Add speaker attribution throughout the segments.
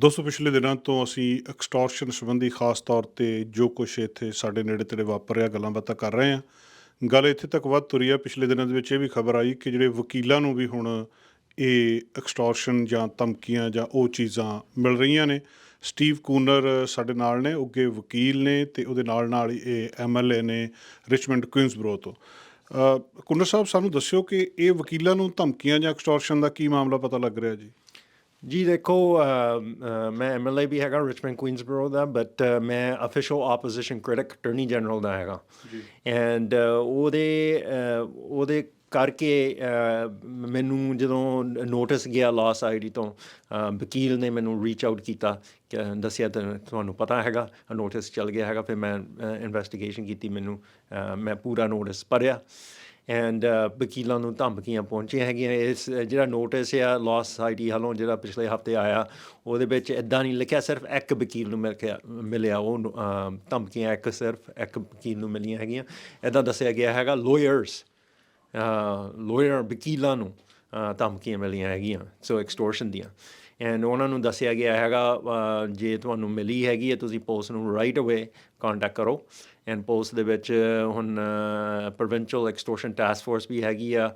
Speaker 1: ਦੋਸਤੋ ਪਿਛਲੇ ਦਿਨਾਂ ਤੋਂ ਅਸੀਂ ਐਕਸਟੋਰਸ਼ਨ ਸੰਬੰਧੀ ਖਾਸ ਤੌਰ ਤੇ ਜੋ ਕੁਝ ਇੱਥੇ ਸਾਡੇ ਨੇੜੇ ਤੇੜੇ ਵਾਪਰ ਰਿਹਾ ਗੱਲਾਂ ਬਾਤਾਂ ਕਰ ਰਹੇ ਹਾਂ। ਗੱਲ ਇੱਥੇ ਤੱਕ ਵੱਧ ਤੁਰੀ ਆ ਪਿਛਲੇ ਦਿਨਾਂ ਦੇ ਵਿੱਚ ਇਹ ਵੀ ਖਬਰ ਆਈ ਕਿ ਜਿਹੜੇ ਵਕੀਲਾਂ ਨੂੰ ਵੀ ਹੁਣ ਇਹ ਐਕਸਟੋਰਸ਼ਨ ਜਾਂ ਧਮਕੀਆਂ ਜਾਂ ਉਹ ਚੀਜ਼ਾਂ ਮਿਲ ਰਹੀਆਂ ਨੇ ਸਟੀਵ ਕੂਨਰ ਸਾਡੇ ਨਾਲ ਨੇ ਉੱਗੇ ਵਕੀਲ ਨੇ ਤੇ ਉਹਦੇ ਨਾਲ ਨਾਲ ਹੀ ਇਹ ਐਮਐਲਏ ਨੇ ਰਿਚਮੰਡ ਕੁਇਨਸਬਰੋ ਤੋਂ। ਅ, ਕੂਨਰ ਸਾਹਿਬ ਸਾਨੂੰ ਦੱਸਿਓ ਕਿ ਇਹ ਵਕੀਲਾਂ ਨੂੰ ਧਮਕੀਆਂ ਜਾਂ ਐਕਸਟੋਰਸ਼ਨ ਦਾ ਕੀ ਮਾਮਲਾ ਪਤਾ ਲੱਗ ਰਿਹਾ ਜੀ?
Speaker 2: ਜੀ ਦੇਖੋ ਮੈਂ ਐਮਐਲਏ ਵੀ ਹੈਗਾ ਰਿਚਮੰਡ ਕੁਈਨਸਬਰੋ ਦਾ ਬਟ ਮੈਂ official opposition critic attorney general ਦਾ ਹੈਗਾ। ਐਂਡ ਉਹਦੇ ਉਹਦੇ ਕਰਕੇ ਮੈਨੂੰ ਜਦੋਂ ਨੋਟਿਸ ਗਿਆ ਲਾਸ ਆਈਡੀ ਤੋਂ ਵਕੀਲ ਨੇ ਮੈਨੂੰ ਰੀਚ ਆਊਟ ਕੀਤਾ ਕਿ ਦੱਸਿਆ ਤੁਹਾਨੂੰ ਪਤਾ ਹੈਗਾ ਨੋਟਿਸ ਚੱਲ ਗਿਆ ਹੈਗਾ ਫਿਰ ਮੈਂ ਇਨਵੈਸਟੀਗੇਸ਼ਨ ਕੀਤੀ ਮੈਨੂੰ ਮੈਂ ਪੂਰਾ ਨੋਟਿਸ ਪੜ੍ਹਿਆ ਐਂਡ ਵਕੀਲਾਂ uh, ਨੂੰ ਧਮਕੀਆਂ ਪਹੁੰਚੀਆਂ ਹੈਗੀਆਂ। ਇਸ ਜਿਹੜਾ ਨੋਟਿਸ ਆ ਲਾਸ ਸਾਈਟੀ ਵੱਲੋਂ ਜਿਹੜਾ ਪਿਛਲੇ ਹਫ਼ਤੇ ਆਇਆ, ਉਹਦੇ ਵਿੱਚ ਇਦਾਂ ਨਹੀਂ ਲਿਖਿਆ, ਸਿਰਫ ਇੱਕ ਵਕੀਲ ਨੂੰ ਮਿਲਿਆ ਮਿਲਿਆ। ਉਹ ਧਮਕੀਆਂ ਇੱਕ, ਸਿਰਫ ਇੱਕ ਵਕੀਲ ਨੂੰ ਮਿਲੀਆਂ ਹੈਗੀਆਂ। ਇਦਾਂ ਦੱਸਿਆ ਗਿਆ ਹੈਗਾ ਲਾਇਰਸ ਲਾਇਰ ਵਕੀਲਾਂ ਨੂੰ ਧਮਕੀਆਂ ਮਿਲੀਆਂ ਹੈਗੀਆਂ, ਸੋ ਐਕਸਟੋਰਸ਼ਨ ਦੀਆਂ। ਐਂਡ ਉਹਨਾਂ ਨੂੰ ਦੱਸਿਆ ਗਿਆ ਹੈਗਾ ਜੇ ਤੁਹਾਨੂੰ ਮਿਲੀ ਹੈਗੀ ਹੈ, ਤੁਸੀਂ ਪੋਸਟ ਨੂੰ ਰਾਈਟ ਅਵੇ ਕੰਟੈਕਟ ਕਰੋ। ਐਂਡ ਪੁਲਿਸ ਦੇ ਵਿੱਚ ਹੁਣ ਪ੍ਰੋਵਿੰਸ਼ੀਅਲ ਐਕਸਟੋਰਸ਼ਨ ਟਾਸਕ ਫੋਰਸ ਵੀ ਹੈਗੀ ਆ।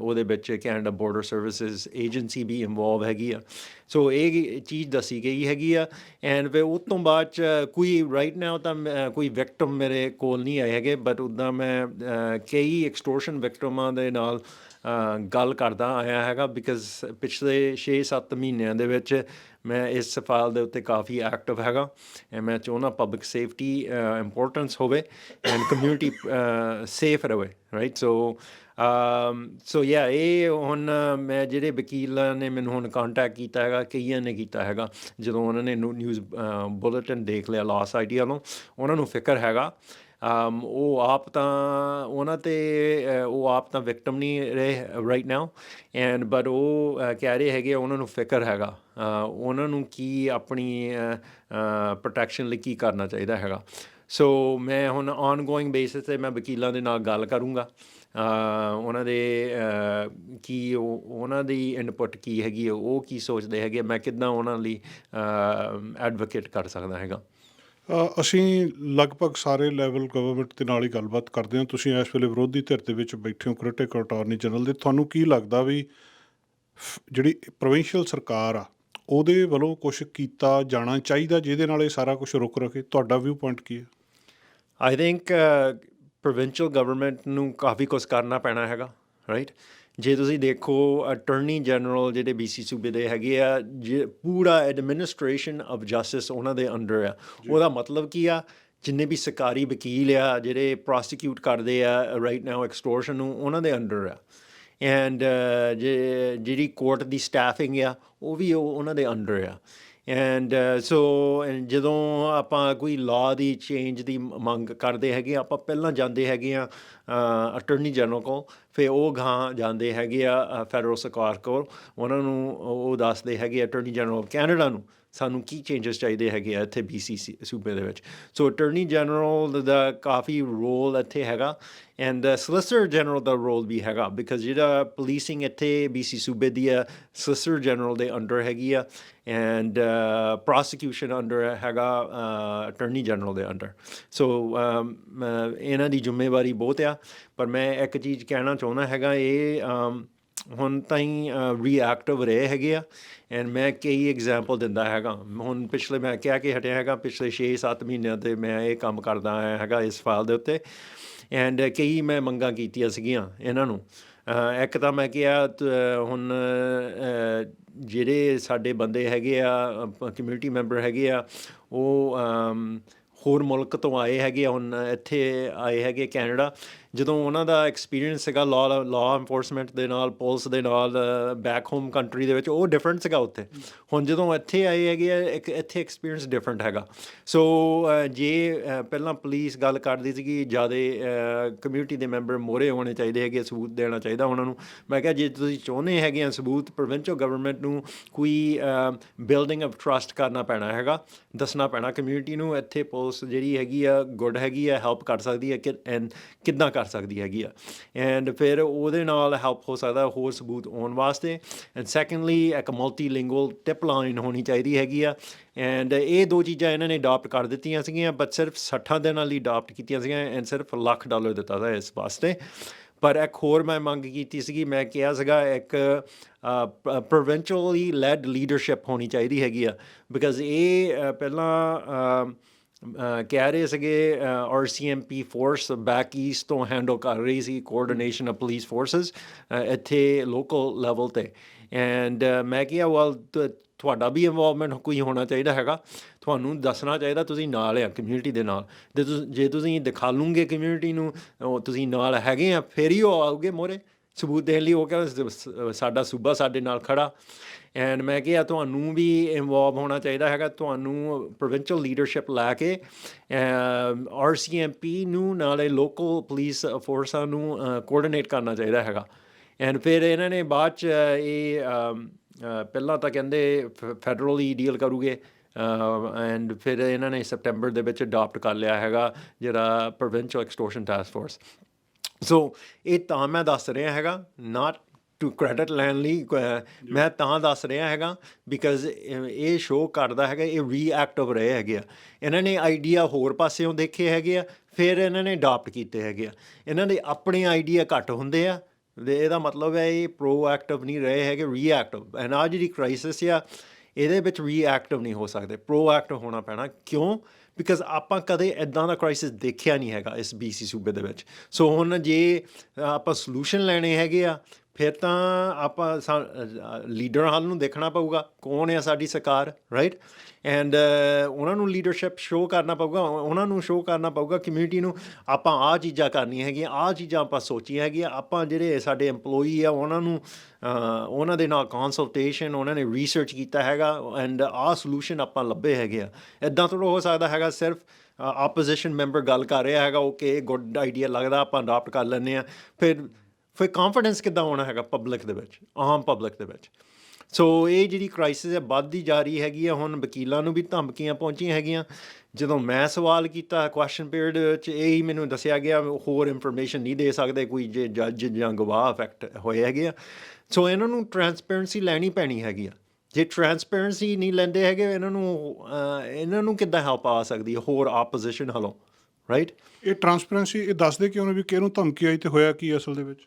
Speaker 2: ਉਹਦੇ ਵਿੱਚ ਕੈਨੇਡਾ ਬਾਰਡਰ ਸਰਵਿਸਿਜ਼ ਏਜੰਸੀ ਵੀ ਇਨਵੋਲਵ ਹੈਗੀ ਆ। ਸੋ ਇਹ ਚੀਜ਼ ਦੱਸੀ ਗਈ ਹੈਗੀ ਆ। ਐਂਡ ਫਿਰ ਉਸ ਤੋਂ ਬਾਅਦ ਚ ਕੋਈ ਰਾਈਟ ਨਾਓ ਤਾਂ ਮੈਂ- ਕੋਈ ਵਿਕਟਮ ਮੇਰੇ ਕੋਲ ਨਹੀਂ ਆਏ ਹੈਗੇ। ਬਟ ਉਦਾਂ ਮੈਂ ਕਈ ਐਕਸਟੋਰਸ਼ਨ ਵਿਕਟਮਾਂ ਦੇ ਨਾਲ ਗੱਲ ਕਰਦਾ ਆਇਆ ਹੈਗਾ। ਬਿਕਾਜ਼ ਪਿਛਲੇ 6-7 ਮਹੀਨਿਆਂ ਦੇ ਵਿੱਚ ਮੈਂ ਇਸ ਫਾਈਲ ਦੇ ਉੱਤੇ ਕਾਫੀ ਐਕਟਿਵ ਹੈਗਾ ਮੈਂ ਚਾਹੁੰਦਾ ਪਬਲਿਕ ਸੇਫਟੀ ਇੰਪੋਰਟੈਂਸ ਹੋਵੇ ਐਂਡ ਕਮਿਊਨਿਟੀ ਸੇਫ ਰਹੇ ਰਾਈਟ ਸੋ ਸੋ ਯਾ ਇਹ ਹੁਣ ਮੈਂ ਜਿਹੜੇ ਵਕੀਲਾਂ ਨੇ ਮੈਨੂੰ ਹੁਣ ਕੰਟੈਕਟ ਕੀਤਾ ਹੈਗਾ ਕਈਆਂ ਨੇ ਕੀਤਾ ਹੈਗਾ ਜਦੋਂ ਉਹਨਾਂ ਨੇ ਨਿਊਜ਼ ਬੁਲੇਟਿਨ ਦੇਖ ਲਿਆ ਲਾਸ ਆਈਡੀਆ ਨੂੰ ਉਹਨਾਂ ਨੂੰ ਫਿਕਰ ਹੈਗਾ। Um, ਉਹ ਆਪ ਤਾਂ ਉਹਨਾਂ ਤੇ ਉਹ ਆਪ ਤਾਂ ਵਿਕਟਮ ਨਹੀਂ ਰਹੇ ਰਾਈਟ ਨਾਓ ਐਂਡ ਬਟ ਉਹ ਕਹਿ ਰਹੇ ਹੈਗੇ ਉਹਨਾਂ ਨੂੰ ਫਿਕਰ ਹੈਗਾ। ਉਹਨਾਂ ਨੂੰ ਕੀ ਆਪਣੀ ਪ੍ਰੋਟੈਕਸ਼ਨ ਲਈ ਕੀ ਕਰਨਾ ਚਾਹੀਦਾ ਹੈਗਾ। ਸੋ ਮੈਂ ਹੁਣ ਆਨਗੋਇੰਗ ਬੇਸਿਸ ਤੇ ਮੈਂ ਵਕੀਲਾਂ ਦੇ ਨਾਲ ਗੱਲ ਕਰੂੰਗਾ। ਉਹਨਾਂ ਦੇ ਕੀ ਉਹ ਉਹਨਾਂ ਦੀ ਇਨਪੁਟ ਕੀ ਹੈਗੀ ਹੈ, ਉਹ ਕੀ ਸੋਚਦੇ ਹੈਗੇ ਆ, ਮੈਂ ਕਿੱਦਾਂ ਉਹਨਾਂ ਲਈ ਐਡਵੋਕੇਟ ਕਰ ਸਕਦਾ ਹੈਗਾ।
Speaker 1: ਅਸੀਂ ਲਗਭਗ ਸਾਰੇ ਲੈਵਲ ਗਵਰਨਮੈਂਟ ਦੇ ਨਾਲ ਹੀ ਗੱਲਬਾਤ ਕਰਦੇ ਹਾਂ। ਤੁਸੀਂ ਇਸ ਵੇਲੇ ਵਿਰੋਧੀ ਧਿਰ ਦੇ ਵਿੱਚ ਬੈਠੇ ਹੋ ਕ੍ਰਿਟਿਕ ਅਟਾਰਨੀ ਜਨਰਲ ਦੇ। ਤੁਹਾਨੂੰ ਕੀ ਲੱਗਦਾ ਵੀ ਫ- ਜਿਹੜੀ ਪ੍ਰੋਵਿੰਸ਼ੀਅਲ ਸਰਕਾਰ ਆ ਉਹਦੇ ਵੱਲੋਂ ਕੁਝ ਕੀਤਾ ਜਾਣਾ ਚਾਹੀਦਾ ਜਿਹਦੇ ਨਾਲ ਇਹ ਸਾਰਾ ਕੁਝ ਰੁਕ ਰਕੇ? ਤੁਹਾਡਾ ਵਿਊ ਪੁਆਇੰਟ ਕੀ ਹੈ?
Speaker 2: ਆਈ ਥਿੰਕ ਪ੍ਰੋਵਿੰਸ਼ੀਅਲ ਗਵਰਨਮੈਂਟ ਨੂੰ ਕਾਫੀ ਕੁਝ ਕਰਨਾ ਪੈਣਾ ਹੈਗਾ ਰਾਈਟ ਜੇ ਤੁਸੀਂ ਦੇਖੋ ਅਟਾਰਨੀ ਜਨਰਲ ਜਿਹੜੇ BC ਸੂਬੇ ਦੇ ਹੈਗੇ ਆ ਪੂਰਾ ਐਡਮਿਨਿਸਟ੍ਰੇਸ਼ਨ ਆਫ ਜਸਟਿਸ ਉਹਨਾਂ ਦੇ ਅੰਡਰ ਆ। ਉਹਦਾ ਮਤਲਬ ਕੀ ਆ? ਜਿੰਨੇ ਵੀ ਸਰਕਾਰੀ ਵਕੀਲ ਆ ਜਿਹੜੇ ਪ੍ਰੋਸੀਕਿਊਟ ਕਰਦੇ ਆ ਰਾਈਟ ਨਾਓ ਐਕਸਟੋਰਸ਼ਨ ਨੂੰ ਉਹਨਾਂ ਦੇ ਅੰਡਰ ਆ। ਐਂਡ ਜੇ uh, ਜਿਹੜੀ ਕੋਰਟ ਦੀ ਸਟਾਫਿੰਗ ਆ, ਉਹ ਵੀ ਉਹਨਾਂ ਦੇ ਅੰਡਰ ਆ। ਐਂਡ ਸੋ uh, ਜਦੋਂ ਆਪਾਂ ਕੋਈ ਲਾਅ ਦੀ ਚੇਂਜ ਦੀ ਮੰਗ ਕਰਦੇ ਹੈਗੇ ਆਪਾਂ ਪਹਿਲਾਂ ਜਾਂਦੇ ਹੈਗੇ ਆ ਅਟਰਨੀ ਜਨਰਲ ਕੋਲ, ਫਿਰ ਉਹ ਗਾਂ ਜਾਂਦੇ ਹੈਗੇ ਆ ਫੈਡਰਲ ਸਰਕਾਰ ਕੋਲ। ਉਹਨਾਂ ਨੂੰ ਉਹ ਦੱਸਦੇ ਹੈਗੇ ਅਟਰਨੀ ਜਨਰਲ ਆਫ ਕੈਨੇਡਾ ਨੂੰ ਸਾਨੂੰ ਕੀ ਚੇਂਜਸ ਚਾਹੀਦੇ ਹੈਗੇ ਆ ਇੱਥੇ BC ਸੂਬੇ ਦੇ ਵਿੱਚ? ਸੋ ਅਟਰਨੀ ਜਨਰਲ ਦਾ ਕਾਫੀ ਰੋਲ ਇੱਥੇ ਹੈਗਾ ਐਂਡ ਸੋਲਿਸਿਟਰ ਜਨਰਲ ਦਾ ਰੋਲ ਵੀ ਹੈਗਾ ਬਿਕਾਜ਼ ਜਿਹੜਾ ਪੁਲਿਸਿੰਗ ਇੱਥੇ BC ਸੂਬੇ ਦੀ ਆ ਸੋਲਿਸਿਟਰ ਜਨਰਲ ਦੇ ਅੰਡਰ ਹੈਗੀ ਆ ਐਂਡ ਪ੍ਰੋਸੀਕਿਊਸ਼ਨ ਅੰਡਰ ਹੈਗਾ ਅਟਰਨੀ ਜਨਰਲ ਦੇ ਅੰਡਰ ਸੋ ਇਹਨਾਂ ਦੀ ਜ਼ਿੰਮੇਵਾਰੀ ਬਹੁਤ ਆ, ਪਰ ਮੈਂ ਇੱਕ ਚੀਜ਼ ਕਹਿਣਾ ਚਾਹੁੰਦਾ ਹੈਗਾ, ਇਹ ਹੁਣ ਤਾਈਂ ਰਿਐਕਟਿਵ ਰਹੇ ਹੈਗੇ ਆ। ਐਂਡ ਮੈਂ ਕਈ ਐਗਜ਼ਾਮਪਲ ਦਿੰਦਾ ਹੈਗਾ। ਹੁਣ ਪਿਛਲੇ ਮੈਂ ਕਿਹਾ ਕਿ ਹਟਿਆ ਹੈਗਾ ਪਿਛਲੇ 6-7 ਮਹੀਨਿਆਂ ਤੇ ਮੈਂ ਇਹ ਕੰਮ ਕਰਦਾ ਆਇਆ ਹੈਗਾ ਇਸ ਫਾਈਲ ਦੇ ਉੱਤੇ। ਐਂਡ ਕਈ ਮੈਂ ਮੰਗਾਂ ਕੀਤੀਆਂ ਸੀਗੀਆਂ ਇਹਨਾਂ ਨੂੰ। ਇੱਕ ਤਾਂ ਮੈਂ ਕਿਹਾ ਹੁਣ ਜਿਹੜੇ ਸਾਡੇ ਬੰਦੇ ਹੈਗੇ ਆ ਕਮਿਊਨਿਟੀ ਮੈਂਬਰ ਹੈਗੇ ਆ ਉਹ ਹੋਰ ਮੁਲਕ ਤੋਂ ਆਏ ਹੈਗੇ ਆ, ਹੁਣ ਇੱਥੇ ਆਏ ਹੈਗੇ ਕੈਨੇਡਾ। ਜਦੋਂ ਉਹਨਾਂ ਦਾ ਐਕਸਪੀਰੀਅੰਸ ਸੀਗਾ ਲਾਅ ਲਾਅ ਐਨਫੋਰਸਮੈਂਟ ਦੇ ਨਾਲ ਪੁਲਿਸ ਦੇ ਨਾਲ ਬੈਕ ਹੋਮ ਕੰਟਰੀ ਦੇ ਵਿੱਚ, ਉਹ ਡਿਫਰੈਂਟ ਸੀਗਾ ਉੱਥੇ। ਹੁਣ ਜਦੋਂ ਇੱਥੇ ਆਏ ਹੈਗੇ ਆ, ਇੱਕ ਇੱਥੇ ਐਕਸਪੀਰੀਅੰਸ ਡਿਫਰੈਂਟ ਹੈਗਾ। ਸੋ ਜੇ ਪਹਿਲਾਂ ਪੁਲਿਸ ਗੱਲ ਕਰਦੀ ਸੀਗੀ ਕਿ ਜ਼ਿਆਦਾ ਕਮਿਊਨਿਟੀ ਦੇ ਮੈਂਬਰ ਮੋਰੇ ਹੋਣੇ ਚਾਹੀਦੇ ਹੈਗੇ, ਸਬੂਤ ਦੇਣਾ ਚਾਹੀਦਾ ਉਹਨਾਂ ਨੂੰ। ਮੈਂ ਕਿਹਾ, ਜੇ ਤੁਸੀਂ ਚਾਹੁੰਦੇ ਹੈਗੇ ਆ ਸਬੂਤ ਪ੍ਰੋਵਿੰਸ਼ੀਅਲ ਗਵਰਨਮੈਂਟ ਨੂੰ ਕੋਈ ਬਿਲਡਿੰਗ ਆਫ ਟਰਸਟ ਕਰਨਾ ਪੈਣਾ ਹੈਗਾ, ਦੱਸਣਾ ਪੈਣਾ ਕਮਿਊਨਿਟੀ ਨੂੰ ਇੱਥੇ ਪੁਲਿਸ ਜਿਹੜੀ ਹੈਗੀ ਆ, ਗੁੱਡ ਹੈਗੀ ਆ ਹੈਲਪ ਕਰ ਸਕਦੀ ਹੈ ਕਿ ਐਂਡ ਕਿੱਦਾਂ ਕਰ ਕਰ ਸਕਦੀ ਹੈਗੀ ਆ। ਐਂਡ ਫਿਰ ਉਹਦੇ ਨਾਲ ਹੈਲਪ ਹੋ ਸਕਦਾ ਹੋਰ ਸਬੂਤ ਆਉਣ ਵਾਸਤੇ। ਐਂਡ ਸੈਕੰਡਲੀ ਇੱਕ ਮਲਟੀਲਿੰਗੁਅਲ ਟਿਪ ਲਾਈਨ ਹੋਣੀ ਚਾਹੀਦੀ ਹੈਗੀ ਆ। ਐਂਡ ਇਹ ਦੋ ਚੀਜ਼ਾਂ ਇਹਨਾਂ ਨੇ ਅਡਾਪਟ ਕਰ ਦਿੱਤੀਆਂ ਸੀਗੀਆਂ ਬਟ ਸਿਰਫ 60 ਦਿਨਾਂ ਲਈ ਅਡਾਪਟ ਕੀਤੀਆਂ ਸੀਗੀਆਂ ਐਂਡ ਸਿਰਫ ਲੱਖ ਡਾਲਰ ਦਿੱਤਾ ਸੀ ਇਸ ਵਾਸਤੇ। ਪਰ ਇੱਕ ਹੋਰ ਮੈਂ ਮੰਗ ਕੀਤੀ ਸੀਗੀ, ਮੈਂ ਕਿਹਾ ਸੀਗਾ ਇੱਕ ਪ੍ਰੋਵਿੰਸ਼ੀਅਲੀ ਲੈਡ ਲੀਡਰਸ਼ਿਪ ਹੋਣੀ ਚਾਹੀਦੀ ਹੈਗੀ ਆ। ਬਿਕਾਜ਼ ਇਹ ਪਹਿਲਾਂ ਕਹਿ ਰਹੇ ਸੀਗੇ ਆਰਸੀਐਮਪੀ ਫੋਰਸ ਬੈਕ ਈਸਟ ਤੋਂ ਹੈਂਡਲ ਕਰ ਰਹੀ ਸੀ ਕੋਆਰਡੀਨੇਸ਼ਨ ਆਫ ਪੁਲਿਸ ਫੋਰਸਸ ਇੱਥੇ ਲੋਕਲ ਲੈਵਲ ਤੇ। ਐਂਡ ਮੈਂ ਕਿਹਾ ਵੈਲ ਤੁਹਾਡਾ ਵੀ ਇਨਵੋਲਵਮੈਂਟ ਕੋਈ ਹੋਣਾ ਚਾਹੀਦਾ ਹੈਗਾ। ਤੁਹਾਨੂੰ ਦੱਸਣਾ ਚਾਹੀਦਾ, ਤੁਸੀਂ ਨਾਲ ਆ ਕਮਿਊਨਿਟੀ ਦੇ ਨਾਲ। ਤੇ ਤੁਸੀਂ, ਜੇ ਤੁਸੀਂ ਦਿਖਾ ਲੂੰਗੇ ਕਮਿਊਨਿਟੀ ਨੂੰ ਤੁਸੀਂ ਨਾਲ ਹੈਗੇ ਆ, ਫੇਰ ਹੀ ਉਹ ਆਉਗੇ ਮੋਰੇ ਸਬੂਤ ਦੇਣ ਲਈ ਉਹ ਕਹਿੰਦਾ ਸਾਡਾ ਸੂਬਾ ਸਾਡੇ ਨਾਲ ਖੜਾ। ਐਂਡ ਮੈਂ ਕਿਹਾ ਤੁਹਾਨੂੰ ਵੀ ਇਨਵੋਲਵ ਹੋਣਾ ਚਾਹੀਦਾ ਹੈਗਾ। ਤੁਹਾਨੂੰ ਪ੍ਰੋਵਿੰਸ਼ੀਅਲ ਲੀਡਰਸ਼ਿਪ ਲੈ ਕੇ ਆਰਸੀਐਮਪੀ ਨੂੰ, ਨਾਲੇ ਲੋਕਲ ਪੁਲਿਸ ਫੋਰਸਾਂ ਨੂੰ ਕੋਆਰਡੀਨੇਟ ਕਰਨਾ ਚਾਹੀਦਾ ਹੈਗਾ। ਐਂਡ ਫਿਰ ਇਹਨਾਂ ਨੇ ਬਾਅਦ ਚ ਇਹ ਪਹਿਲਾਂ ਤਾਂ ਕਹਿੰਦੇ ਫੈਡਰਲੀ ਡੀਲ ਕਰੂਗੇ। ਐਂਡ ਫਿਰ ਇਹਨਾਂ ਨੇ ਸਪਟੈਂਬਰ ਦੇ ਵਿੱਚ ਅਡਾਪਟ ਕਰ ਲਿਆ ਹੈਗਾ, ਜਿਹੜਾ provincial extortion task force so ਇਹ ਤਾਂ ਮੈਂ ਦੱਸ ਰਿਹਾ ਹੈਗਾ ਨਾਟ ਟੂ ਕ੍ਰੈਡਿਟ ਲੈਣ ਲਈ ਮੈਂ ਤਾਂ ਦੱਸ ਰਿਹਾ ਹੈਗਾ ਬਿਕਾਜ਼ ਇਹ ਸ਼ੋਅ ਕਰਦਾ ਹੈਗਾ ਇਹ ਰੀਐਕਟਿਵ ਰਹੇ ਹੈਗੇ ਆ। ਇਹਨਾਂ ਨੇ ਆਈਡੀਆ ਹੋਰ ਪਾਸਿਓਂ ਦੇਖੇ ਹੈਗੇ ਆ ਫਿਰ ਇਹਨਾਂ ਨੇ ਅਡਾਪਟ ਕੀਤੇ ਹੈਗੇ ਆ। ਇਹਨਾਂ ਦੇ ਆਪਣੇ ਆਈਡੀਆ ਘੱਟ ਹੁੰਦੇ ਆ ਇਹਦਾ ਮਤਲਬ ਹੈ ਇਹ ਪ੍ਰੋਐਕਟਿਵ ਨਹੀਂ ਰਹੇ ਹੈਗੇ ਰੀਐਕਟਿਵ ਐਂਡ ਆ ਜਿਹੜੀ ਕ੍ਰਾਈਸਿਸ ਆ ਇਹਦੇ ਵਿੱਚ ਰੀਐਕਟਿਵ ਨਹੀਂ ਹੋ ਸਕਦੇ। ਪ੍ਰੋਐਕਟਿਵ ਹੋਣਾ ਪੈਣਾ ਕਿਉਂ? ਬਿਕਾਜ਼ ਆਪਾਂ ਕਦੇ ਇਦਾਂ ਦਾ ਕ੍ਰਾਈਸਿਸ ਦੇਖਿਆ ਨਹੀਂ ਹੈਗਾ ਇਸ ਬੀਸੀ ਸੂਬੇ ਦੇ ਵਿੱਚ। ਸੋ ਹੁਣ ਜੇ ਆਪਾਂ ਸੋਲੂਸ਼ਨ ਲੈਣੇ ਹੈਗੇ ਆ ਫਿਰ ਤਾਂ ਆਪਾਂ ਲੀਡਰ ਹਾਲ ਨੂੰ ਦੇਖਣਾ ਪਊਗਾ ਕੌਣ ਹੈ ਸਾਡੀ ਸਰਕਾਰ ਰਾਈਟ ਐਂਡ ਉਹਨਾਂ ਨੂੰ ਲੀਡਰਸ਼ਿਪ ਸ਼ੋਅ ਕਰਨਾ ਪਊਗਾ ਉਹਨਾਂ ਨੂੰ ਸ਼ੋਅ ਕਰਨਾ ਪਊਗਾ ਕਮਿਊਨਿਟੀ ਨੂੰ, ਆਪਾਂ ਆਹ ਚੀਜ਼ਾਂ ਕਰਨੀਆਂ ਹੈਗੀਆਂ, ਆਹ ਚੀਜ਼ਾਂ ਆਪਾਂ ਸੋਚੀਆਂ ਹੈਗੀਆਂ, ਆਪਾਂ ਜਿਹੜੇ ਸਾਡੇ EMPLOYEE ਆ, ਉਹਨਾਂ ਨੂੰ ਉਹਨਾਂ ਦੇ ਨਾਲ ਕੰਸਲਟੇਸ਼ਨ ਉਹਨਾਂ ਨੇ ਰਿਸਰਚ ਕੀਤਾ ਹੈਗਾ ਐਂਡ ਆਹ ਸੋਲੂਸ਼ਨ ਆਪਾਂ ਲੱਭੇ ਹੈਗੇ ਆ। ਇਦਾਂ ਥੋੜ੍ਹਾ ਹੋ ਸਕਦਾ ਹੈਗਾ, ਸਿਰਫ ਆਪੋਜੀਸ਼ਨ ਮੈਂਬਰ ਗੱਲ ਕਰ ਰਿਹਾ ਹੈਗਾ ਓਕੇ ਗੁੱਡ ਆਈਡੀਆ ਲੱਗਦਾ, ਆਪਾਂ ਅਡਾਪਟ ਕਰ ਲੈਂਦੇ ਆ ਫਿਰ ਫਿਰ ਕੌਨਫੀਡੈਂਸ ਕਿੱਦਾਂ ਆਉਣਾ ਹੈਗਾ ਪਬਲਿਕ ਦੇ ਵਿੱਚ, ਆਮ ਪਬਲਿਕ ਦੇ ਵਿੱਚ? ਸੋ ਇਹ ਜਿਹੜੀ ਕ੍ਰਾਈਸਿਸ ਹੈ, ਵੱਧਦੀ ਜਾ ਰਹੀ ਹੈਗੀ ਆ, ਹੁਣ ਵਕੀਲਾਂ ਨੂੰ ਵੀ ਧਮਕੀਆਂ ਪਹੁੰਚੀਆਂ ਹੈਗੀਆਂ। ਜਦੋਂ ਮੈਂ ਸਵਾਲ ਕੀਤਾ ਕੁਐਸਚਨ ਪੀਰੀਅਡ ਵਿੱਚ ਇਹ ਹੀ ਮੈਨੂੰ ਦੱਸਿਆ ਗਿਆ, ਹੋਰ ਇਨਫੋਰਮੇਸ਼ਨ ਨਹੀਂ ਦੇ ਸਕਦੇ, ਕੋਈ ਜੇ ਜੱਜ ਜਾਂ ਗਵਾਹ ਅਫੈਕਟ ਹੋਏ ਹੈਗੇ ਆ। ਸੋ ਇਹਨਾਂ ਨੂੰ ਟਰਾਂਸਪੇਰੈਂਸੀ ਲੈਣੀ ਪੈਣੀ ਹੈਗੀ ਆ। ਜੇ ਟਰਾਂਸਪੇਰੈਂਸੀ ਨਹੀਂ ਲੈਂਦੇ ਹੈਗੇ, ਇਹਨਾਂ ਨੂੰ ਇਹਨਾਂ ਨੂੰ ਕਿੱਦਾਂ ਹੈਲਪ ਆ ਸਕਦੀ ਹੈ ਹੋਰ ਆਪੋਜੀਸ਼ਨ ਹਲੋਂ ਰਾਈਟ
Speaker 1: ਇਹ ਟਰਾਂਸਪੇਰੈਂਸੀ ਇਹ ਦੱਸਦੇ ਕਿਉਂ ਨੇ ਵੀ ਕਿਹਨੂੰ ਧਮਕੀ ਆਈ ਤੇ ਹੋਇਆ ਕੀ ਅਸਲ ਦੇ ਵਿੱਚ?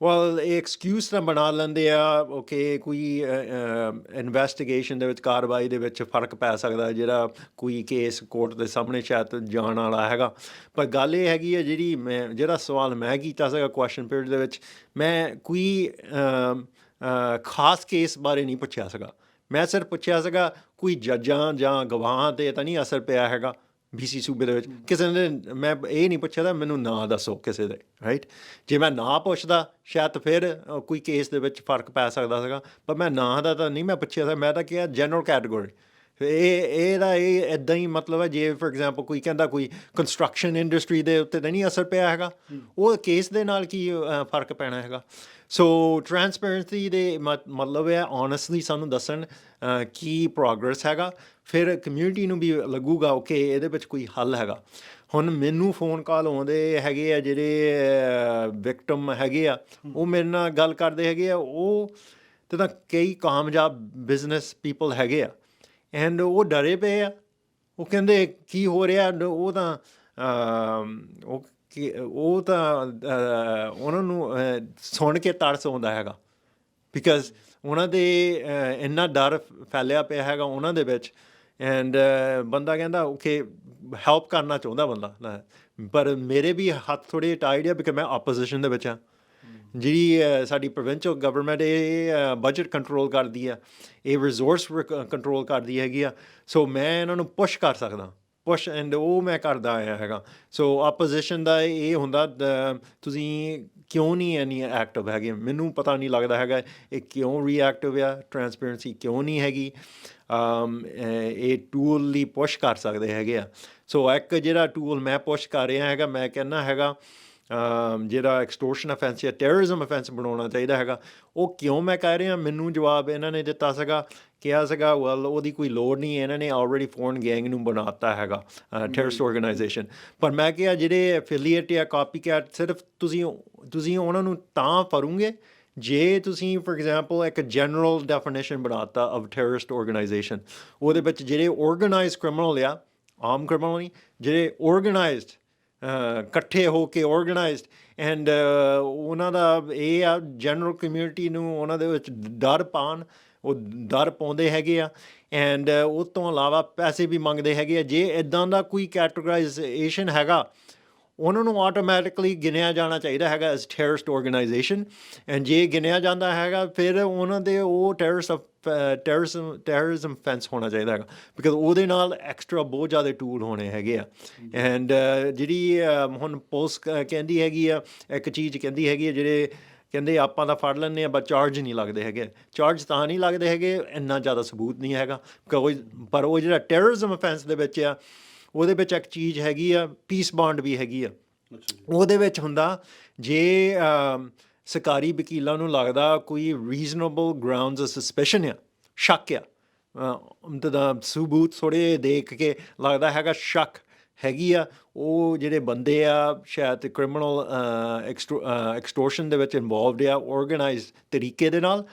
Speaker 2: ਵੈਲ ਇਹ ਐਕਸਕਿਊਜ਼ ਤਾਂ ਬਣਾ ਲੈਂਦੇ ਆ ਕਿ ਕੋਈ ਇਨਵੈਸਟੀਗੇਸ਼ਨ ਦੇ ਵਿੱਚ, ਕਾਰਵਾਈ ਦੇ ਵਿੱਚ ਫ਼ਰਕ ਪੈ ਸਕਦਾ, ਜਿਹੜਾ ਕੋਈ ਕੇਸ ਕੋਰਟ ਦੇ ਸਾਹਮਣੇ ਸ਼ਾਇਦ ਜਾਣ ਵਾਲਾ ਹੈਗਾ। ਪਰ ਗੱਲ ਇਹ ਹੈਗੀ ਹੈ ਜਿਹੜੀ ਮੈਂ, ਜਿਹੜਾ ਸਵਾਲ ਮੈਂ ਕੀਤਾ ਸੀਗਾ ਕੁਐਸਚਨ ਪੀਰੀਅਡ ਦੇ ਵਿੱਚ, ਮੈਂ ਕੋਈ ਖਾਸ ਕੇਸ ਬਾਰੇ ਨਹੀਂ ਪੁੱਛਿਆ ਸੀਗਾ। ਮੈਂ ਸਿਰਫ ਪੁੱਛਿਆ ਸੀਗਾ, ਕੋਈ ਜੱਜਾਂ ਜਾਂ ਗਵਾਹਾਂ ਤੇ ਤਾਂ ਨਹੀਂ ਅਸਰ ਪਿਆ ਹੈਗਾ। ਬੀਸੀ ਸੂਬੇ ਦੇ ਵਿੱਚ। ਕਿਸੇ ਨੇ ਮੈਂ ਇਹ ਨਹੀਂ ਪੁੱਛਿਆ ਤਾਂ ਮੈਨੂੰ ਨਾਂ ਦੱਸੋ ਕਿਸੇ ਦੇ ਰਾਈਟ ਜੇ ਮੈਂ ਨਾਂ ਪੁੱਛਦਾ, ਸ਼ਾਇਦ ਫਿਰ ਕੋਈ ਕੇਸ ਦੇ ਵਿੱਚ ਫ਼ਰਕ ਪੈ ਸਕਦਾ ਸੀਗਾ, ਪਰ ਮੈਂ ਨਾਂ ਦਾ ਤਾਂ ਨਹੀਂ, ਮੈਂ ਪੁੱਛਿਆ ਸੀ। ਮੈਂ ਤਾਂ ਕਿਹਾ ਜਨਰਲ ਕੈਟਾਗਰੀ ਇਹ ਇਹਦਾ ਇਹ ਇਦਾਂ ਹੀ ਮਤਲਬ ਹੈ ਜੇ ਫੋਰ ਐਗਜ਼ਾਮਪਲ ਕੋਈ ਕਹਿੰਦਾ ਕੋਈ ਕੰਸਟਰਕਸ਼ਨ ਇੰਡਸਟਰੀ ਦੇ ਉੱਤੇ ਤਾਂ ਨਹੀਂ ਅਸਰ ਪਿਆ ਹੈਗਾ। ਉਹ ਕੇਸ ਦੇ ਨਾਲ ਕੀ ਫ਼ਰਕ ਪੈਣਾ ਹੈਗਾ। ਸੋ ਟਰਾਂਸਪੇਰੈਂਸੀ ਦੇ ਮਤ- ਮਤਲਬ ਹੈ ਓਨੈਸਟਲੀ ਸਾਨੂੰ ਦੱਸਣ ਕੀ ਪ੍ਰੋਗਰੈਸ ਹੈਗਾ। ਫਿਰ ਕਮਿਊਨਿਟੀ ਨੂੰ ਵੀ ਲੱਗੂਗਾ ਓਕੇ ਇਹਦੇ ਵਿੱਚ ਕੋਈ ਹੱਲ ਹੈਗਾ। ਹੁਣ ਮੈਨੂੰ ਫੋਨ ਕਾਲ ਆਉਂਦੇ ਹੈਗੇ ਆ ਜਿਹੜੇ ਵਿਕਟਮ ਹੈਗੇ ਆ ਉਹ ਮੇਰੇ ਨਾਲ ਗੱਲ ਕਰਦੇ ਹੈਗੇ ਆ ਉਹ ਤੇ ਤਾਂ ਕਈ ਕਾਮਯਾਬ ਬਿਜ਼ਨਸ ਪੀਪਲ ਹੈਗੇ ਆ। ਐਂਡ ਉਹ ਡਰੇ ਪਏ ਆ। ਉਹ ਕਹਿੰਦੇ, ਕੀ ਹੋ ਰਿਹਾ? ਉਹ ਤਾਂ ਉਹ ਕੀ- ਉਹ ਤਾਂ ਉਹਨਾਂ ਨੂੰ ਸੁਣ ਕੇ ਤਰਸ ਆਉਂਦਾ ਹੈਗਾ। ਬਿਕਾਜ਼ ਉਹਨਾਂ ਦੇ ਇੰਨਾ ਡਰ ਫੈਲਿਆ ਪਿਆ ਹੈਗਾ ਉਹਨਾਂ ਦੇ ਵਿੱਚ। ਐਂਡ ਬੰਦਾ ਕਹਿੰਦਾ, ਓਕੇ ਹੈਲਪ ਕਰਨਾ ਚਾਹੁੰਦਾ ਬੰਦਾ। ਪਰ ਮੇਰੇ ਵੀ ਹੱਥ ਥੋੜੇ ਟਾਈਟ ਆ ਬਿਕਾਜ਼ ਮੈਂ ਆਪੋਜੀਸ਼ਨ ਦੇ ਵਿੱਚ ਆ। ਜਿਹੜੀ ਸਾਡੀ ਪ੍ਰੋਵਿੰਸ਼ੀਅਲ ਗਵਰਨਮੈਂਟ ਇਹ ਬਜਟ ਕੰਟਰੋਲ ਕਰਦੀ ਆ, ਇਹ ਰਿਸੋਰਸ ਕੰਟਰੋਲ ਕਰਦੀ ਹੈਗੀ ਆ ਸੋ ਮੈਂ ਇਹਨਾਂ ਨੂੰ ਪੁਸ਼ ਕਰ ਸਕਦਾ ਪੁਸ਼ ਐਂਡ ਉਹ ਮੈਂ ਕਰਦਾ ਆਇਆ ਹੈਗਾ ਸੋ ਆਪੋਜੀਸ਼ਨ ਦਾ ਇਹ ਹੁੰਦਾ ਤੁਸੀਂ ਕਿਉਂ ਨਹੀਂ ਐਨੀ ਐਕਟਿਵ ਹੈਗੇ? ਮੈਨੂੰ ਪਤਾ ਨਹੀਂ ਲੱਗਦਾ ਹੈਗਾ, ਇਹ ਕਿਉਂ ਰੀਐਕਟਿਵ ਆ ਟਰਾਂਸਪੇਰੈਂਸੀ ਕਿਉਂ ਨਹੀਂ ਹੈਗੀ? ਇਹ ਟੂਲ ਲਈ ਪੁਸ਼ ਕਰ ਸਕਦੇ ਹੈਗੇ ਆ ਸੋ ਇੱਕ ਜਿਹੜਾ ਟੂਲ ਮੈਂ ਪੁਸ਼ ਕਰ ਰਿਹਾ ਹੈਗਾ, ਮੈਂ ਕਹਿੰਦਾ ਹੈਗਾ ਜਿਹੜਾ ਐਕਸਟੋਰਸ਼ਨ ਅਫੈਂਸ ਜਾਂ ਟੈਰਰਿਜ਼ਮ ਅਫੈਂਸ ਬਣਾਉਣਾ ਚਾਹੀਦਾ ਹੈਗਾ ਉਹ ਕਿਉਂ ਮੈਂ ਕਹਿ ਰਿਹਾ? ਮੈਨੂੰ ਜਵਾਬ ਇਹਨਾਂ ਨੇ ਦਿੱਤਾ ਸੀਗਾ ਕਿਹਾ ਸੀਗਾ ਵੈਲ ਉਹਦੀ ਕੋਈ ਲੋੜ ਨਹੀਂ ਇਹਨਾਂ ਨੇ ਆਲਰੇਡੀ ਫੋਰਨ ਗੈਂਗ ਨੂੰ ਬਣਾਤਾ ਹੈਗਾ ਟੈਰਰਿਸਟ ਆਰਗੇਨਾਈਜੇਸ਼ਨ ਪਰ ਮੈਂ ਕਿਹਾ ਜਿਹੜੇ ਐਫੀਲੀਏਟ ਜਾਂ ਕਾਪੀਕੈਟ ਸਿਰਫ ਤੁਸੀਂ ਤੁਸੀਂ ਉਹਨਾਂ ਨੂੰ ਤਾਂ ਫੜੋਗੇ ਜੇ ਤੁਸੀਂ ਫੋਰ ਐਗਜ਼ਾਮਪਲ ਇੱਕ ਜਨਰਲ ਡੈਫੀਨੇਸ਼ਨ ਬਣਾਤਾ ਆਫ ਟੈਰਰਿਸਟ ਆਰਗੇਨਾਈਜੇਸ਼ਨ ਉਹਦੇ ਵਿੱਚ ਜਿਹੜੇ ਆਰਗੇਨਾਈਜ਼ਡ ਕ੍ਰਿਮੀਨਲ ਆ ਆਮ ਕ੍ਰਿਮੀਨਲ ਨਹੀਂ ਜਿਹੜੇ ਆਰਗੇਨਾਈਜ਼ਡ ਇਕੱਠੇ ਹੋ ਕੇ ਆਰਗੇਨਾਈਜ਼ਡ ਐਂਡ ਉਹਨਾਂ ਦਾ ਇਹ ਆ ਜਨਰਲ ਕਮਿਊਨਿਟੀ ਨੂੰ ਉਹਨਾਂ ਦੇ ਵਿੱਚ ਡਰ ਪਾਉਣ, ਉਹ ਡਰ ਪਾਉਂਦੇ ਹੈਗੇ ਆ ਐਂਡ ਉਹ ਤੋਂ ਇਲਾਵਾ ਪੈਸੇ ਵੀ ਮੰਗਦੇ ਹੈਗੇ ਆ। ਜੇ ਇਦਾਂ ਦਾ ਕੋਈ ਕੈਟਾਗਰਾਈਜੇਸ਼ਨ ਹੈਗਾ ਉਹਨਾਂ ਨੂੰ ਆਟੋਮੈਟਿਕਲੀ ਗਿਣਿਆ ਜਾਣਾ ਚਾਹੀਦਾ ਹੈਗਾ ਐਸ ਟੈਰਰਿਸਟ ਆਰਗੇਨਾਈਜੇਸ਼ਨ ਐਂਡ ਜੇ ਗਿਣਿਆ ਜਾਂਦਾ ਹੈਗਾ, ਫਿਰ ਉਹਨਾਂ ਦੇ ਉਹ ਟੈਰਰਿਸਟ ਟੈਰਰਿਜ਼ਮ ਟੈਰਰਿਜ਼ਮ ਫੈਂਸ ਹੋਣਾ ਚਾਹੀਦਾ ਹੈਗਾ। ਬਿਕਾਜ਼ ਉਹਦੇ ਨਾਲ ਐਕਸਟਰਾ ਬਹੁਤ ਜ਼ਿਆਦਾ ਟੂਲ ਹੋਣੇ ਹੈਗੇ ਆ। ਐਂਡ ਜਿਹੜੀ ਹੁਣ ਪੁਲਿਸ ਕਹਿੰਦੀ ਹੈਗੀ ਆ, ਇੱਕ ਚੀਜ਼ ਕਹਿੰਦੀ ਹੈਗੀ ਆ, ਜਿਹੜੇ ਕਹਿੰਦੇ ਆਪਾਂ ਤਾਂ ਫੜ ਲੈਂਦੇ ਆ ਬਟ ਚਾਰਜ ਨਹੀਂ ਲੱਗਦੇ ਹੈਗੇ। ਚਾਰਜ ਤਾਂ ਨਹੀਂ ਲੱਗਦੇ ਹੈਗੇ, ਇੰਨਾ ਜ਼ਿਆਦਾ ਸਬੂਤ ਨਹੀਂ ਹੈਗਾ। ਕੋਈ, ਪਰ ਉਹ ਜਿਹੜਾ ਟੈਰਰਿਜ਼ਮ ਅਫੈਂਸ ਦੇ ਵਿੱਚ ਆ ਉਹਦੇ ਵਿੱਚ ਇੱਕ ਚੀਜ਼ ਹੈਗੀ ਆ ਪੀਸ ਬੌਂਡ ਵੀ ਹੈਗੀ ਆ। ਉਹਦੇ ਵਿੱਚ ਹੁੰਦਾ ਜੇ ਸਰਕਾਰੀ ਵਕੀਲਾਂ ਨੂੰ ਲੱਗਦਾ ਕੋਈ ਰੀਜ਼ਨੇਬਲ ਗਰਾਊਂਡਸ ਆਫ ਸਸਪੀਸ਼ਨ ਆ ਸ਼ੱਕ ਆ ਮਤਲਬ ਸਬੂਤ ਥੋੜੇ ਦੇਖ ਕੇ ਲੱਗਦਾ ਹੈਗਾ ਸ਼ੱਕ ਹੈਗੀ ਆ ਉਹ ਜਿਹੜੇ ਬੰਦੇ ਆ ਸ਼ਾਇਦ ਕ੍ਰਿਮੀਨਲ ਐਕਸਟੋਰਸ਼ਨ ਦੇ ਵਿੱਚ ਇਨਵੋਲਵਡ ਆ ਆਰਗੇਨਾਈਜ਼ਡ ਤਰੀਕੇ ਦੇ ਨਾਲ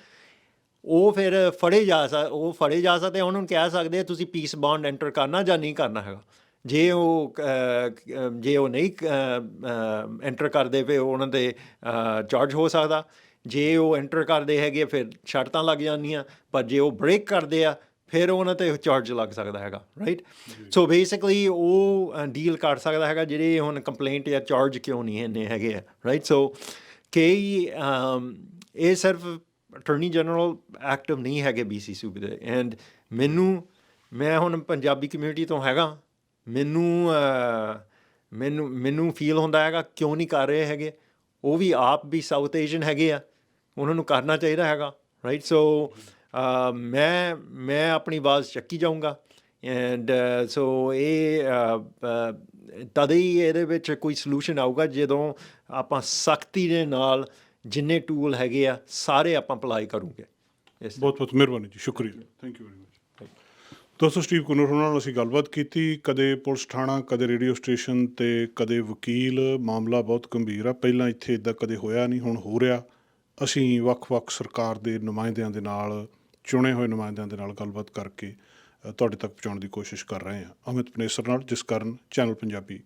Speaker 2: ਉਹ ਫਿਰ ਫੜੇ ਜਾ ਸਕ ਉਹ ਫੜੇ ਜਾ ਸਕਦੇ ਉਹਨਾਂ ਨੂੰ ਕਹਿ ਸਕਦੇ ਤੁਸੀਂ ਪੀਸ ਬੌਂਡ ਐਂਟਰ ਕਰਨਾ ਜਾਂ ਨਹੀਂ ਕਰਨਾ ਹੈਗਾ। ਜੇ ਉਹ ਜੇ ਉਹ ਨਹੀਂ ਐਂਟਰ ਕਰਦੇ ਫਿਰ ਉਹਨਾਂ ਦੇ ਚਾਰਜ ਹੋ ਸਕਦਾ। ਜੇ ਉਹ ਐਂਟਰ ਕਰਦੇ ਹੈਗੇ ਫਿਰ ਸ਼ਰਤਾਂ ਲੱਗ ਜਾਂਦੀਆਂ। ਪਰ ਜੇ ਉਹ ਬ੍ਰੇਕ ਕਰਦੇ ਆ ਫਿਰ ਉਹਨਾਂ ਤੇ ਚਾਰਜ ਲੱਗ ਸਕਦਾ ਹੈਗਾ ਰਾਈਟ ਸੋ ਬੇਸਿਕਲੀ ਉਹ ਡੀਲ ਕਰ ਸਕਦਾ ਹੈਗਾ ਜਿਹੜੇ ਹੁਣ ਕੰਪਲੇਂਟ ਜਾਂ ਚਾਰਜ ਕਿਉਂ ਨਹੀਂ ਇੰਨੇ ਹੈਗੇ ਰਾਈਟ ਸੋ ਕਈ ਇਹ ਸਿਰਫ ਅਟਾਰਨੀ ਜਨਰਲ ਐਕਟਿਵ ਨਹੀਂ ਹੈਗੇ ਬੀਸੀ ਸੂਬੇ ਦੇ। ਐਂਡ ਮੈਨੂੰ ਮੈਂ ਹੁਣ ਪੰਜਾਬੀ ਕਮਿਊਨਿਟੀ ਤੋਂ ਹੈਗਾ। ਮੈਨੂੰ ਮੈਨੂੰ ਮੈਨੂੰ ਫੀਲ ਹੁੰਦਾ ਹੈਗਾ ਕਿਉਂ ਨਹੀਂ ਕਰ ਰਹੇ ਹੈਗੇ। ਉਹ ਵੀ ਆਪ ਵੀ ਸਾਊਥ ਏਸ਼ੀਅਨ ਹੈਗੇ ਆ। ਉਹਨਾਂ ਨੂੰ ਕਰਨਾ ਚਾਹੀਦਾ ਹੈਗਾ ਰਾਈਟ ਸੋ ਮੈਂ ਮੈਂ ਆਪਣੀ ਆਵਾਜ਼ ਚੱਕੀ ਜਾਊਂਗਾ। ਐਂਡ ਸੋ ਇਹ ਤਦ ਹੀ ਇਹਦੇ ਵਿੱਚ ਕੋਈ ਸੋਲੂਸ਼ਨ ਆਊਗਾ ਜਦੋਂ ਆਪਾਂ ਸਖਤੀ ਦੇ ਨਾਲ ਜਿੰਨੇ ਟੂਲ ਹੈਗੇ ਆ, ਸਾਰੇ ਆਪਾਂ ਅਪਲਾਈ ਕਰੂਗੇ। ਇਸ
Speaker 1: ਬਹੁਤ ਬਹੁਤ ਮਿਹਰਬਾਨੀ ਜੀ, ਸ਼ੁਕਰੀਆ। ਥੈਂਕ ਯੂ ਦੋਸਤੋ ਸਟੀਵ ਕੁਨਰ ਹੋਣਾ ਨਾਲ ਅਸੀਂ ਗੱਲਬਾਤ ਕੀਤੀ, ਕਦੇ ਪੁਲਿਸ ਥਾਣਾ, ਕਦੇ ਰੇਡੀਓ ਸਟੇਸ਼ਨ ਤੇ ਕਦੇ ਵਕੀਲ, ਮਾਮਲਾ ਬਹੁਤ ਗੰਭੀਰ ਆ, ਪਹਿਲਾਂ ਇੱਥੇ ਇਦਾਂ ਕਦੇ ਹੋਇਆ ਨਹੀਂ, ਹੁਣ ਹੋ ਰਿਹਾ। ਅਸੀਂ ਵੱਖ-ਵੱਖ ਸਰਕਾਰ ਦੇ ਨੁਮਾਇੰਦਿਆਂ ਦੇ ਨਾਲ, ਚੁਣੇ ਹੋਏ ਨੁਮਾਇੰਦਿਆਂ ਦੇ ਨਾਲ ਗੱਲਬਾਤ ਕਰਕੇ ਤੁਹਾਡੇ ਤੱਕ ਪਹੁੰਚਾਉਣ ਦੀ ਕੋਸ਼ਿਸ਼ ਕਰ ਰਹੇ ਹਾਂ। ਅਮਿਤ ਪਨੇਸਰ ਨਾਲ, ਜਿਸ ਕਾਰਨ ਚੈਨਲ ਪੰਜਾਬੀ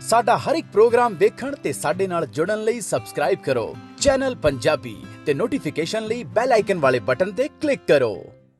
Speaker 3: ਸਾਡਾ ਹਰ ਇੱਕ ਪ੍ਰੋਗਰਾਮ ਦੇਖਣ ਤੇ ਸਾਡੇ ਨਾਲ ਜੁੜਨ ਲਈ ਸਬਸਕ੍ਰਾਈਬ ਕਰੋ। ਚੈਨਲ ਪੰਜਾਬੀ ਤੇ ਨੋਟੀਫਿਕੇਸ਼ਨ ਲਈ ਬੈਲ ਆਈਕਨ ਵਾਲੇ ਬਟਨ ਤੇ ਕਲਿੱਕ ਕਰੋ।